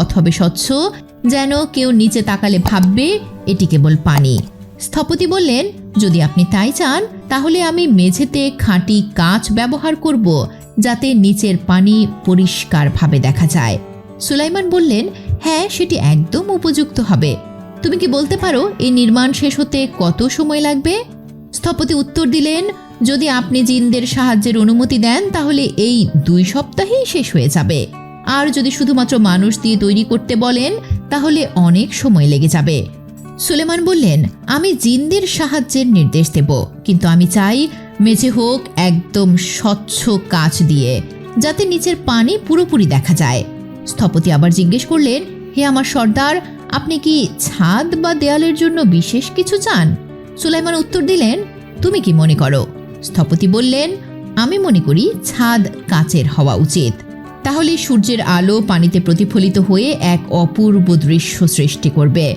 পথ হবে স্বচ্ছ, যেন কেউ নিচে তাকালে ভাববে এটি কেবল পানি। স্থপতি বললেন, যদি আপনি তাই চান, তাহলে আমি মেঝেতে খাঁটি কাঁচ ব্যবহার করব, যাতে নিচের পানি পরিষ্কারভাবে দেখা যায়। সুলাইমান বললেন হ্যাঁ সেটি একদম উপযুক্ত হবে। তুমি কি বলতে পারো, এই নির্মাণ শেষ হতে কত সময় লাগবে? স্থপতি উত্তর দিলেন, যদি আপনি জিনদের সাহায্যের অনুমতি দেন, তাহলে এই দুই সপ্তাহেই শেষ হয়ে যাবে। আর যদি শুধুমাত্র মানুষ দিয়ে তৈরি করতে বলেন, তাহলে অনেক সময় লেগে যাবে। সুলেমান বললেন, আমি জিনদের সাহায্যের নির্দেশ দেব, কিন্তু আমি চাই মেঝে হোক একদম স্বচ্ছ কাচ দিয়ে, যাতে নিচের পানি পুরোপুরি দেখা যায়। স্থপতি আবার জিজ্ঞেস করলেন, হে আমার সর্দার, আপনি কি ছাদ বা দেয়ালের জন্য বিশেষ কিছু চান? সুলাইমান উত্তর দিলেন, তুমি কি মনে করো? স্থপতি বললেন, আমি মনে করি ছাদ কাচের হওয়া উচিত। তাহলে সূর্যের আলো পানিতে প্রতিফলিত হয়ে এক অপূর্ব দৃশ্য সৃষ্টি করবে।